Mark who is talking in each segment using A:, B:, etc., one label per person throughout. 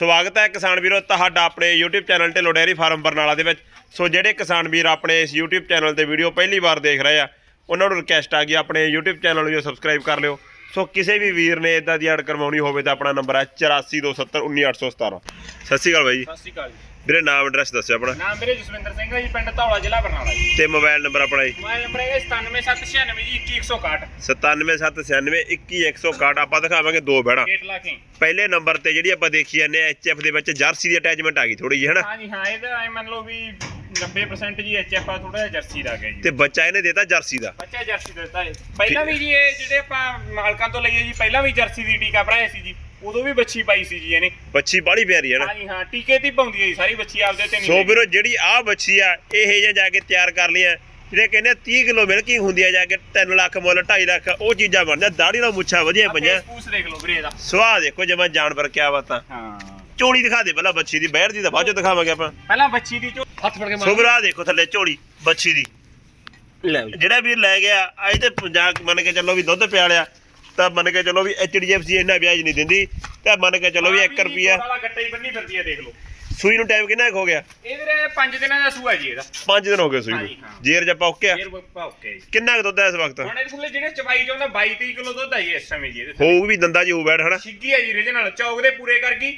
A: ਸਵਾਗਤ ਹੈ ਕਿਸਾਨ ਵੀਰੋ ਤੁਹਾਡਾ ਆਪਣੇ YouTube channel Dhillon dairy farm Barnala ਦੇ ਵਿੱਚ। ਸੋ ਜਿਹੜੇ ਕਿਸਾਨ ਵੀਰ ਆਪਣੇ ਇਸ YouTube ਚੈਨਲ ਤੇ ਵੀਡੀਓ ਪਹਿਲੀ ਵਾਰ ਦੇਖ ਰਹੇ ਆ, ਉਹਨਾਂ ਨੂੰ ਰਿਕਵੈਸਟ ਆ ਗਈ ਆਪਣੇ YouTube ਚੈਨਲ ਨੂੰ ਸਬਸਕ੍ਰਾਈਬ ਕਰ ਲਿਓ। ਸੋ ਕਿਸੇ ਵੀ ਵੀਰ ਨੇ ਇਦਾਂ ਦੀ ਐਡ ਕਰਵਾਉਣੀ ਹੋਵੇ ਤਾਂ ਆਪਣਾ ਨੰਬਰ ਹੈ 8427191817 ਸਤਿ ਸ਼੍ਰੀ ਅਕਾਲ ਬਾਈ ਜੀ।
B: ਸਤਿ ਸ਼੍ਰੀ ਅਕਾਲ ਜੀ।
A: ਵੀਰੇ ਨਾਮ ਐਡਰੈਸ ਦੱਸਿਓ ਆਪਣਾ।
B: ਨਾਮ ਮੇਰੇ ਜਸਵਿੰਦਰ ਸਿੰਘ ਹੈ ਜੀ ਪਿੰਡ ਧੌਲਾ ਜ਼ਿਲ੍ਹਾ ਬਰਨਾਲਾ ਜੀ।
A: ਤੇ ਮੋਬਾਈਲ ਨੰਬਰ ਆਪਣਾ ਜੀ।
B: ਮੋਬਾਈਲ ਨੰਬਰ ਹੈ 97796 ਜੀ 21161
A: 97799161 ਆਪਾਂ ਦਿਖਾਵਾਂਗੇ ਦੋ
B: ਕੇ।
A: ਪਹਿਲੇ ਨੰਬਰ ਤੇ ਜਿਹੜੀ ਆਪਾਂ ਦੇਖੀ ਜਾਂਦੇ ਐਚਐਫ ਦੇ ਵਿੱਚ ਜਰਸੀ ਦੀ ਅਟੈਚਮੈਂਟ ਆ ਗਈ ਥੋੜੀ ਜਿਹੀ ਹਨਾ
B: ਹਾਂ ਜੀ ਹਾਂ ਇਹਦਾ ਐ ਮੰਨ ਲਓ ਵੀ 90% ਜੀ ਐਚਐਫ ਆ ਥੋੜਾ ਜਿਹਾ ਜਰਸੀ ਦਾ ਗਿਆ ਜੀ।
A: ਤੇ ਬੱਚਾ ਇਹਨੇ ਦੇਤਾ ਜਰਸੀ ਦਾ?
B: ਬੱਚਾ ਜਰਸੀ ਦਾ ਦਿੱਤਾ ਹੈ ਪਹਿਲਾਂ ਵੀ ਜੀ ਇਹ ਜਿਹੜੇ ਆਪਾਂ ਮਾਲਕਾਂ ਤੋਂ ਲਈਏ ਜੀ ਪਹਿਲਾਂ ਵੀ ਜਰਸੀ ਦੀ ਟੀਕਾ ਭਰਾਇਆ ਸੀ ਜੀ। ਉਦੋਂ ਵੀ ਬੱਚੀ ਪਾਈ ਸੀ ਜੀ ਇਹਨੇ।
A: ਬੱਚੀ ਬਾਹਲੀ ਪਿਆਰੀ ਹੈ ਨਾ।
B: ਹਾਂ ਜੀ ਹਾਂ ਟੀਕੇ ਤੇ ਹੀ ਪਾਉਂਦੀ ਹੈ ਜੀ ਸਾਰੀ ਬੱਚੀ ਆਪਦੇ ਤੇ ਨਹੀਂ
A: ਸੋ। ਵੀਰੋ ਜਿਹੜੀ ਆ ਬੱਚੀ ਆ ਇਹ ਜੇ ਜਾ ਕੇ ਤਿਆਰ ਕਰ ਲਿਆ ਜਿਹੜੇ ਕਹਿੰਦੇ ਆ 30 ਕਿਲੋ ਮਿਲਕਿੰਗ ਹੁੰਦੀ ਆ ਜਾ ਕੇ 3 ਲੱਖ ਮੁੱਲ 2.5 ਲੱਖ ਉਹ ਚੀਜ਼ਾਂ ਬਣਦਾ ਦਾੜੀ ਨਾਲ ਮੁੱਛਾਂ ਵਧੀਆ
B: ਫੇਸ ਫੂਸ ਦੇਖ ਲਓ ਵੀਰੇ ਇਹਦਾ।
A: ਸਵਾਹ ਦੇਖੋ ਜਮਾ ਜਾਨਵਰ ਕਿਆ ਬਾਤਾਂ।
B: ਹਾਂ।
A: ਝੋਲੀ ਦਿਖਾ ਦੇ ਪਹਿਲਾਂ ਬੱਚੀ ਦੀ ਬਹਿਰ ਦੀ ਤਾਂ ਬਾਅਦ ਚ ਦਿਖਾਵਾਂਗੇ ਆਪਾਂ।
B: ਪਹਿਲਾਂ ਬੱਚੀ ਦੀ ਜੋ ਹੱਥ ਫੜ ਕੇ
A: ਸੋ ਵੀਰੋ ਆਹ ਦੇਖੋ ਥੱਲੇ ਝੋਲੀ ਬੱਚੀ ਦੀ।
B: ਲੈ
A: ਜਿਹੜਾ ਵੀਰ ਲੈ ਗਿਆ ਅੱਜ ਤੇ 50 ਮੰਨ ਕੇ ਚੱਲੋ ਵੀ ਦੁੱਧ ਪਿਆਲਿਆ ਤਾਂ ਮੰਨ ਕੇ ਚੱਲੋ ਵੀ ਐਚਡੀਐਫਸੀ ਇੰਨਾ ਵਿਆਜ ਨਹੀਂ ਦਿੰਦੀ ਤਾਂ ਮੰਨ ਕੇ ਚੱਲੋ ਵੀ 1 ਰੁਪਿਆ
B: ਵਾਲਾ ਗੱਟਾ ਹੀ ਬੰਨੀ ਫਿਰਦੀ ਹੈ ਦੇਖ ਲਓ।
A: ਸੂਈ ਨੂੰ ਟਾਈਮ ਕਿੰਨਾ ਕੁ ਹੋ ਗਿਆ?
B: ਇਹ ਵੀਰੇ 5 ਦਿਨਾਂ ਦਾ ਸੂਆ ਜੀ ਇਹਦਾ।
A: 5 ਦਿਨ ਹੋ ਗਏ ਸੂਈ
B: ਹਾਂਜੀ,
A: ਨੂੰ
B: ਹਾਂ।
A: ਜੇਰ ਜੱਪਾ ਓਕੇ ਆ
B: ਫੇਰ ਓਕੇ ਜੀ।
A: ਕਿੰਨਾ ਕੁ ਦੁੱਧ ਹੈ ਇਸ ਵਕਤ?
B: ਹੁਣ ਇਸ ਵੇਲੇ ਜਿਹੜੇ ਚਵਾਈ ਚ ਹੁੰਦਾ 22 23 ਕਿਲੋ ਦੁੱਧ ਆਈ ਇਸ ਸਮੇਂ ਜੀ ਇਹਦੇ
A: ਹੋਊ ਵੀ ਦੰਦਾ ਜੀ ਹੋਊ ਬੈਠ ਹਨਾ?
B: ਛਿੱਗੀ ਹੈ ਜੀ ਰੀਜਨਲ। ਚੌਕ ਦੇ ਪੂਰੇ ਕਰ ਗਈ।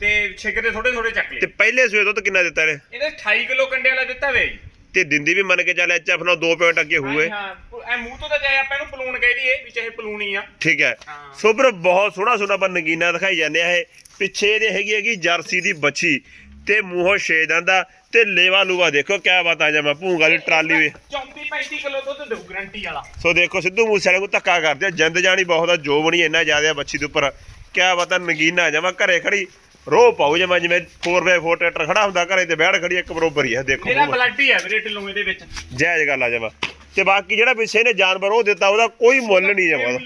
B: ਤੇ ਛਿੱਗ ਦੇ ਥੋੜੇ ਥੋੜੇ ਚੱਕ
A: ਤੇ
B: ਲਏ
A: ਪਹਿਲੇ ਸੂਏ ਦੁੱਧ ਕਿੰਨਾ ਦਿੱਤਾ ਨੇ
B: ਇਹਦੇ 28 ਕਿਲੋ ਕੰਡੇ ਵਾਲਾ ਦਿੱਤਾ ਵੇ ਜੀ।
A: ਤੇ ਦਿੰਦੀ ਵੀ ਮੰਨ ਕੇ ਚੱਲ ਐਚਐਫ ਨਾਲ 2 ਪੁਆਇੰਟ ਅੱਗੇ ਹੋਏ
B: ਹਾਂ ਐ ਮੂੰਹ ਤੋਂ ਤਾਂ ਚਾਹੇ ਆਪਾਂ ਇਹਨੂੰ ਪਲੂਣ ਕਹਿ ਦਈਏ ਵੀ ਚਾਹੇ ਪਲੂਣੀ ਆ।
A: ਠੀਕ ਹੈ।
B: ਹਾਂ।
A: ਸੋ ਵੀਰ ਬਹੁਤ ਸੋਹਣਾ ਸੋਹਣਾ ਪਰ ਨਗੀਨਾ ਦਿਖਾਈ ਜਾਂਦੇ ਆ ਇਹ। ਪਿੱਛੇ ਇਹਦੇ ਹੈਗੀ ਹੈਗੀ ਜਰਸੀ ਦੀ ਬੱਚੀ ਤੇ ਮੂੰਹੋਂ ਛੇਦਾਂ ਦਾ ਤੇ ਲੇਵਾ ਲੂਵਾ ਦੇਖੋ ਕਿਆ ਬਾਤ ਆ ਜਾਵਾਂ ਭੂੰਗਾ ਦੀ ਟਰਾਲੀ ਵੀ।
B: 34 35 ਕਿਲੋ ਦੁੱਧ ਦੇਊ ਗਰੰਟੀ ਵਾਲਾ।
A: ਸੋ ਦੇਖੋ ਸਿੱਧੂ ਮੂਸੇ ਵਾਲੇ ਨੂੰ ਧੱਕਾ ਕਰਦੇ ਜਿੰਦ ਜਾਣੀ ਬਹੁਤ ਆ ਜੋ ਬਣੀ ਇੰਨਾ ਜ਼ਿਆਦਾ ਬੱਚੀ ਦੇ ਉੱਪਰ। ਕਿਆ ਬਾਤ ਆ ਨਗੀਨਾ ਜਾਵਾਂ ਘਰੇ ਖੜੀ ਰੋ ਪਾਉ ਜਮਾ ਜਿਵੇਂ 4x4 ਟਰੈਕਟਰ ਖੜਾ ਹੁੰਦਾ ਘਰੇ ਤੇ ਬੈਠ ਖੜੀ ਇੱਕ ਬਰੋਬਰ ਹੀ ਆ ਦੇਖੋ
B: ਇਹਦਾ ਬਲੱਡ ਹੀ ਹੈ ਵੀਰੇ ਢਿੱਲੋਂ ਇਹਦੇ ਵਿੱਚ।
A: ਜਾਇਜ਼ ਗੱਲ ਆ ਜਮਾ। ਤੇ ਬਾਕੀ ਜਿਹੜਾ ਪਿੱਛੇ ਨੇ ਜਾਨਵਰ ਉਹ ਦਿੱਤਾ ਉਹਦਾ ਕੋਈ ਮੁੱਲ ਨਹੀਂ ਜਮਾ।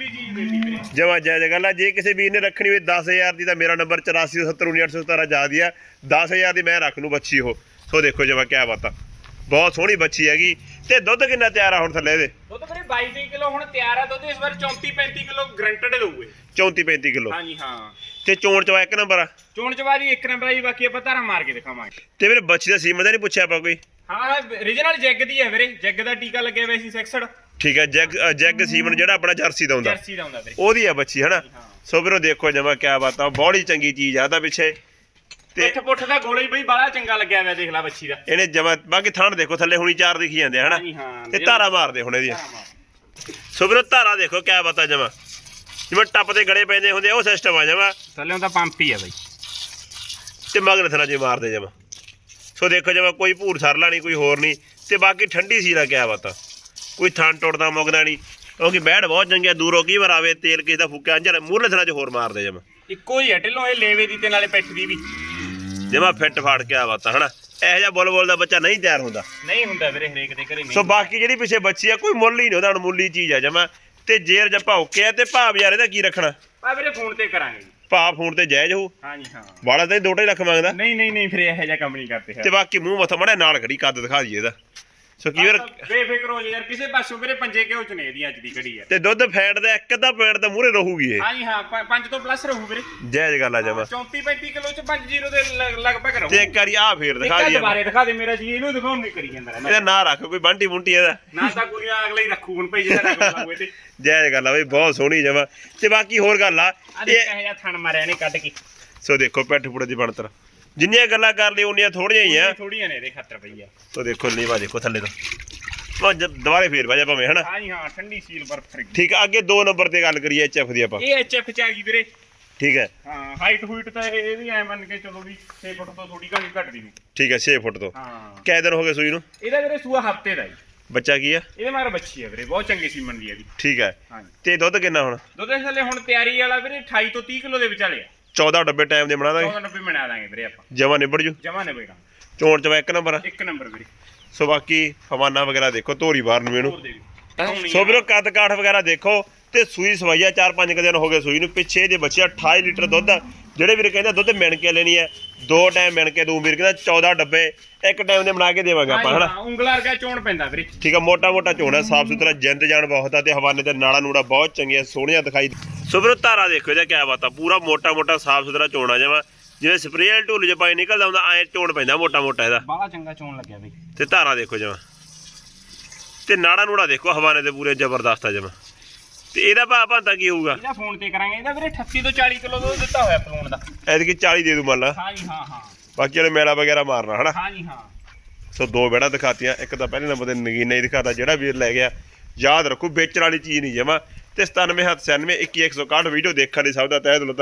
A: ਜਮਾ ਜਾਇਜ਼ ਗੱਲ ਆ ਜੇ ਕਿਸੇ ਵੀਰ ਨੇ ਰੱਖਣੀ ਹੋਵੇ 10000 ਦੀ ਤਾਂ ਮੇਰਾ ਨੰਬਰ 8470191817 ਜਾ ਦਿਆ 10000 ਦੀ ਮੈਂ ਰੱਖ ਲੂ ਬੱਚੀ ਉਹ। ਸੋ ਦੇਖੋ ਜਮਾ ਕਿਆ ਬਾਤ। ਆ ਬਹੁਤ ਸੋਹਣੀ ਬੱਚੀ ਹੈਗੀ। ਤੇ ਦੁੱਧ ਕਿੰਨਾ ਤਿਆਰ ਆ ਹੁਣ ਥੱਲੇ ਇਹਦੇ?
B: ਦੁੱਧ ਵੀਰੇ 22 ਕਿਲੋ ਹੁਣ ਤਿਆਰ ਆ ਦੁੱਧ ਇਸ ਵਾਰ 34 35 ਕਿਲੋ ਗਰੰਟਡ ਦੇਊਗੇ।
A: 34 35 ਕਿਲੋ।
B: ਹਾਂਜੀ ਹਾਂ।
A: ਤੇ ਚੋਣ ਚਵਾ ਇੱਕ ਨੰਬਰ ਆ।
B: ਚੋਣ ਚਵਾਰੀ ਇੱਕ ਨੰਬਰ ਆਈ ਬਾਕੀ ਆਪਾਂ ਧਾਰਾ ਮਾਰ ਕੇ ਦਿਖਾਵਾਂਗੇ।
A: ਤੇ ਵੀਰੇ ਬੱਚੀ ਦਾ ਸੀਮਨ ਦਾ ਨਹੀਂ ਪੁੱਛਿਆ ਆਪਾਂ ਕੋਈ।
B: ਹਾਂ ਰੀਜਨਲ ਜੈਗ ਦੀ ਹੈ ਵੀਰੇ ਜੈਗ ਦਾ ਟੀਕਾ ਲੱਗਿਆ ਹੋਇਆ ਸੀ 66
A: ਠੀਕ ਹੈ ਜੈਗ ਜੈਗ ਸੀਮਨ ਜਿਹੜਾ ਆਪਣਾ ਜਰਸੀ ਦਾ ਹੁੰਦਾ।
B: ਜਰਸੀ ਦਾ ਹੁੰਦਾ ਵੀਰੇ।
A: ਉਹਦੀ ਆ ਬੱਚੀ ਹਨਾ। ਸੋ ਵੀਰੋ ਦੇਖੋ ਜਮਾ ਕਿਆ ਬਾਤ ਆ ਬੜੀ ਚੰਗੀ ਚੀਜ਼ ਆ ਉਹਦਾ ਪਿੱਛੇ। ਤੇ
B: ਪਿੱਠ ਪੁੱਠ ਦਾ ਗੋਲੇ ਹੀ ਬਈ ਬਾਲਾ ਚੰਗਾ ਲੱਗਿਆ ਹੋਇਆ ਦੇਖ ਲੈ ਬੱਚੀ ਦਾ।
A: ਇਹਨੇ ਜਮਾ ਬਾਕੀ ਥਾਣ ਦੇਖੋ ਥੱਲੇ ਹੁਣੀ ਚਾਰ ਦਿਖੀ ਜਾਂਦੇ ਆ ਹਨਾ। ਤੇ ਧਾਰਾ ਮਾਰਦੇ ਹੁਣ ਇਹਦੀਆਂ। ਸੋ ਵੀਰੋ ਧਾਰਾ ਦੇਖੋ ਕਿਆ ਬਾਤ ਆ ਜਮਾ। ਜਿਵੇਂ ਟੱਪ ਤੇ ਗੜੇ ਪੈਂਦੇ ਹੁੰਦੇ ਆ, ਉਹ ਸਿਸਟਮ ਆ ਜਮਾ।
B: ਥੱਲੇ ਉਹਦਾ ਪੰਪ ਹੀ ਆ ਬਈ।
A: ਤੇ ਮਗਰ ਥਣਾ ਜੀ ਮਾਰਦੇ ਜਮਾ। ਸੋ ਦੇਖੋ ਜਮਾ ਕੋਈ ਭੂਰ ਸਰਲਾ ਨਹੀਂ ਕੋਈ ਹੋਰ ਨਹੀਂ। ਤੇ ਬਾਕੀ ਠੰਡੀ ਸੀ ਦਾ ਕਿਆ ਬਾਤ। ਆ ਕੋਈ ਥਣ ਟੁੱਟਦਾ ਮੁੱਕਦਾ ਨਹੀਂ। ਕਿਉਂਕਿ ਬੈੜ ਬਹੁਤ ਚੰਗਿਆ ਦੂਰੋਂ ਕੀ ਵਾਰ ਆਵੇ ਤੇਲ ਕਿਸੇ ਦਾ ਫੁੱਕਿਆ ਅੰਜਰ ਮੂਰਲੇ ਥਣਾ 'ਚ ਹੋਰ ਮਾਰਦੇ ਜਮਾ।
B: ਇੱਕੋ ਹੀ ਹੈ ਢਿੱਲੋਂ ਇਹ ਲੇਵੇ ਦੀ ਤੇ ਨਾਲੇ ਪਿੱਠ ਦੀ ਵੀ।
A: ਜਮਾ ਫਿੱਟ ਫਾੜ ਕੇ ਆ ਬਾਤ ਆ ਹਨਾ? ਇਹੋ ਜਿਹਾ ਬੁੱਲ ਬੁੱਲ ਦਾ ਬੱਚਾ ਨਹੀਂ ਤਿਆਰ ਹੁੰਦਾ।
B: ਨਹੀਂ ਹੁੰਦਾ ਵੀਰੇ ਹਰੇਕ ਦੇ ਘਰੇ
A: ਸੋ
B: ਨਹੀਂ
A: ਬਾਕੀ ਜਿਹੜੀ ਪਿੱਛੇ ਬੱਚੀ ਆ ਕੋਈ ਮੁੱਲ ਹੀ ਨਹੀਂ ਉਹਦਾ ਅਣਮੁੱਲੀ ਚੀਜ਼ ਆ ਜਮਾ। ਤੇ ਜੇਰ ਜੱਪਾ ਓਕੇ ਆ ਤੇ ਭਾਵ ਯਾਰ ਇਹਦਾ ਕੀ ਰੱਖਣਾ?
B: ਆ ਵੀਰੇ ਫੋਨ ਤੇ ਕਰਾਂਗੇ।
A: ਭਾਅ ਫੋਨ ਤੇ ਜਾਇਜ਼ ਹੋਊ?
B: ਹਾਂਜੀ ਹਾਂ।
A: ਵਾਲਾ ਤਾਂ 2.5 ਲੱਖ ਮੰਗਦਾ?
B: ਨਹੀਂ ਨਹੀਂ ਨਹੀਂ ਫਿਰ ਇਹੋ ਜਿਹਾ ਕੰਮ ਨਹੀਂ ਕਰਦੇ
A: ਤੇ ਬਾਕੀ ਮੂੰਹ ਮੱਥਾ ਮੜਾ ਨਾਲ ਖੜੀ ਕੱਦ ਦਿਖਾ ਦਈਏ ਇਹਦਾ। ਸੋ ਕੀ ਵਾਰ
B: ਬੇਫਿਕਰ ਹੋ ਜਾ ਯਾਰ ਕਿਸੇ ਪਾਸੋਂ ਵੀਰੇ ਪੰਜੇ ਕਿਉਂ ਚਨੇ ਇਹਦੀ ਅੱਜ ਦੀ ਘੜੀ ਯਾਰ।
A: ਤੇ ਦੁੱਧ ਫੈਟ ਦਾ ਇੱਕ ਅੱਧਾ ਪੁਆਇੰਟ ਤਾਂ ਮੂਰੇ ਰਹੂਗੀ ਇਹ।
B: ਹਾਂਜੀ ਹਾਂ ਪ- ਪੰਜ ਤੋਂ ਪਲੱਸ ਰਹੂ ਵੀਰੇ।
A: ਜਾਇਜ਼ ਗੱਲ ਆ ਜਮਾ
B: 34 35 ਕਿਲੋ ਚ 5 ਜ਼ੀਰੋ ਦੇ ਲਗਭਗ ਰਹੂ।
A: ਇੱਕ ਵਾਰੀ ਆ ਫੇਰ ਦਿਖਾ
B: ਇੱਕ
A: ਦਈਏ
B: ਦੁਬਾਰੇ ਦਿਖਾ ਦੇ ਮੇਰਾ ਜੀ ਇਹਨੂੰ ਦਿਖਾਉਣ ਨਹੀਂ ਕਰੀ ਜਾਂਦਾ ਰਹਿੰਦਾ
A: ਇਹਦਾ ਨਾਂ ਰੱਖ ਕੋਈ ਬੰਟੀ ਮੁੰਟੀ ਇਹਦਾ।
B: ਨਾ ਤਾਂ ਕੁੜੀਆਂ ਅਗਲੇ ਹੀ ਰੱਖੂ ਹੁਣ ਭਈ ਜਿਹੜਾ ਰੱਖ ਲਾਉਏ ਤੇ
A: ਜਾਇਜ਼ ਗੱਲ ਆ ਬਈ ਬਹੁਤ ਸੋਹਣੀ ਜਮਾ। ਤੇ ਬਾਕੀ ਹੋਰ ਗੱਲ ਆ
B: ਆ ਦੇਖ
A: ਇਹ
B: ਥਣ ਮਾਰਿਆ ਨੇ ਕੱਢ ਕੇ।
A: ਸੋ ਦੇਖੋ ਪੈਠ ਪੁੜੇ ਦੀ ਬਣਤਰ। ਜਿੰਨੀਆਂ ਗੱਲਾਂ ਕਰ ਲਈ ਉਨੀਆਂ ਥੋੜੀਆਂ ਹੀ ਆ।
B: ਥੋੜੀਆਂ ਨੇ ਇਹਦੇ ਖਾਤਰ ਪਈ ਆ।
A: ਸੋ ਦੇਖੋ ਨੀਵਾ ਦੇਖੋ ਥੱਲੇ ਤੋਂ। ਉਹ ਜ- ਦੁਬਾਰੇ ਫੇਰ ਵਾਜਾ ਭਾਵੇਂ ਹਨਾ?
B: ਹਾਂਜੀ ਹਾਂ ਠੰਡੀ ਸੀਲ ਬਰਫ ਫ਼ਰਕ
A: ਠੀਕ ਆ ਅੱਗੇ ਦੋ ਨੰਬਰ ਤੇ ਗੱਲ ਕਰੀਏ ਐਚਐਫ ਦੀ ਆਪਾਂ।
B: ਇਹ ਐਚਐਫ ਚ ਆ ਗਈ ਵੀਰੇ।
A: ਠੀਕ ਹੈ।
B: ਹਾਂ ਹਾਈਟ ਹੂਈਟ ਤਾਂ ਇਹ- ਇਹਦੀ ਐ ਮੰਨ ਕੇ ਚਲੋ ਵੀ 6 ਫੁੱਟ ਤੋਂ ਥੋੜੀ ਘਣੀ ਘਟਦੀ ਨੂੰ
A: ਠੀਕ ਹੈ 6 ਫੁੱਟ ਤੋਂ।
B: ਹਾਂ।
A: ਕਿੰਨੇ ਦਿਨ ਹੋ ਗਏ ਸੂਈ ਨੂੰ?
B: ਇਹਦਾ ਵੀਰੇ ਸੂਆ ਹਫ਼ਤੇ ਦਾ ਜੀ।
A: ਬੱਚਾ ਕੀ ਆ?
B: ਇਹਦੇ ਮਾਰ ਬੱਚੀ ਹੈ ਵੀਰੇ ਬਹੁਤ ਚੰਗੀ ਸੀਮਨ ਦੀ ਇਹਦੀ।
A: ਠੀਕ ਹੈ।
B: ਹਾਂਜੀ।
A: ਤੇ ਦੁੱਧ ਕਿੰਨਾ ਹੁਣ?
B: ਦੁੱਧ ਦੇ ਥੱਲੇ ਹੁਣ ਤਿਆਰੀ ਵਾਲਾ ਵੀਰੇ 28 ਤੋਂ 30 ਕਿਲੋ ਦੇ ਵਿਚਾਲੇ ਆ।
A: 14 ਡੱਬੇ ਟਾਈਮ ਦੇ ਬਣਾ ਦਾਂਗੇ
B: 1490 ਬਣਾ ਦਾਂਗੇ ਵੀਰੇ ਆਪਾਂ।
A: ਜਮਾ ਨਿਬੜ ਜੂ।
B: ਜਮਾ ਨੇ ਬੇਗਾ
A: ਚੋਣ ਚਵਾ ਇੱਕ ਨੰਬਰ ਆ।
B: ਇੱਕ ਨੰਬਰ ਵੀਰੇ।
A: ਸੋ ਬਾਕੀ ਫਵਾਨਾ ਵਗੈਰਾ ਦੇਖੋ ਧੋਰੀ ਬਾਹਰ ਨੂੰ ਇਹਨੂੰ।
B: ਦੇ
A: ਸੋ ਵੀਰੋ ਕੱਦ ਕਾਠ ਵਗੈਰਾ ਦੇਖੋ ਤੇ ਸੂਈ ਸਵਾਈਆ 4-5 ਦਿਨ ਹੋ ਗਏ ਸੂਈ ਨੂੰ। ਪਿੱਛੇ ਜੇ ਬੱਚਿਆ 28 ਲੀਟਰ ਦੁੱਧ। ਜਿਹੜੇ ਵੀਰ ਕਹਿੰਦੇ ਦੁੱਧ ਮਿਣ ਕੇ ਲੈਣੀ ਹੈ ਦੋ ਟਾਈਮ ਮਿਣ ਕੇ ਦੂ ਵੀਰ ਕਹਿੰਦਾ 14 ਡੱਬੇ ਇੱਕ ਟਾਈਮ ਦੇ ਬਣਾ ਕੇ ਦੇਵਾਂਗੇ ਆਪਾਂ ਹਨਾ?
B: ਹਾਂ ਉਂਗਲਾ ਵਰਗਾ ਚੋਣ ਪੈਂਦਾ ਵੀਰੇ।
A: ਠੀਕ ਆ ਮੋਟਾ ਮੋਟਾ ਝੋਣਾ ਸਾਫ਼ ਸੁਥਰਾ ਜਿੰਦ ਜਾਨ ਬਹੁਤ ਆ ਤੇ ਹਵਾਨੇ ਤੇ ਨਾੜਾ ਨੂੜਾ ਬਹੁਤ ਚੰਗੀਆਂ ਸੋਹਣੀਆਂ ਦਿਖਾਈ ਸੋ ਵੀਰੋ ਧਾਰਾ ਦੇਖੋ ਇਹਦਾ ਕਿਆ ਬਾਤ ਆ। ਪੂਰਾ ਮੋਟਾ ਮੋਟਾ ਸਾਫ਼ ਸੁਥਰਾ ਝੋਣਾ ਜਮਾ ਜਿਵੇਂ। ਸਪਰੇਅ ਵਾਲੇ ਢੋਲ 'ਚ ਪਾਣੀ ਨਿਕਲਦਾ ਹੁੰਦਾ ਐ ਚੋਣ ਪੈਂਦਾ ਮੋਟਾ ਮੋਟਾ ਇਹਦਾ।
B: ਬਾਹਲਾ ਚੰਗਾ ਚੋਣ ਲੱਗਿਆ ਬਈ।
A: ਤੇ ਧਾਰਾ ਦੇਖੋ ਜਮਾ ਤੇ ਨਾੜਾ ਨੂੜਾ ਦੇਖੋ ਹਵਾਨੇ ਦੇ ਪੂਰੇ ਜ਼ਬਰਦਸਤ ਆ ਜਮਾ ਤੇ ਇਹਦਾ ਭਾਅ ਭਾਂਤਾ ਕੀ ਹੋਊਗਾ?
B: ਇਹਦਾ ਫੋਨ ਤੇ ਕਰਾਂਗੇ। ਇਹਦਾ ਵੀਰੇ 38 ਤੋਂ 40 ਕਿਲੋ ਦੁੱਧ ਦਿੱਤਾ ਹੋਇਆ ਫਲੂਣ ਦਾ।
A: ਐਤਕੀ 40 ਦੇ ਦੂ ਮੰਨ ਲਾ।
B: ਹਾਂ ਜੀ ਹਾਂ ਹਾਂ।
A: ਬਾਕੀ ਵਾਲੇ ਮੇਲਾ ਵਗੈਰਾ ਮਾਰਨਾ ਹਨਾ?
B: ਹਾਂ ਜੀ ਹਾਂ।
A: ਸੋ ਦੋ ਬੈੜਾ ਦਿਖਾਤੀਆਂ। ਇੱਕ ਤਾਂ ਪਹਿਲੇ ਨੰਬਰ ਤੇ ਨਗੀਨਾ ਹੀ ਦਿਖਾਤਾ ਜਿਹੜਾ ਵੀਰ ਲੈ ਗਿਆ। ਯਾਦ ਰੱਖੋ ਵੇਚਣ ਵਾਲੀ ਚੀਜ਼ ਨਹੀਂ ਜਮਾ ਤੇ 97 ਹੱਥ 96 21 161 ਵੀਡੀਓ ਦੇਖਣ ਲਈ ਸਭ ਦਾ ਤਹਿ ਦਿਲੋਂ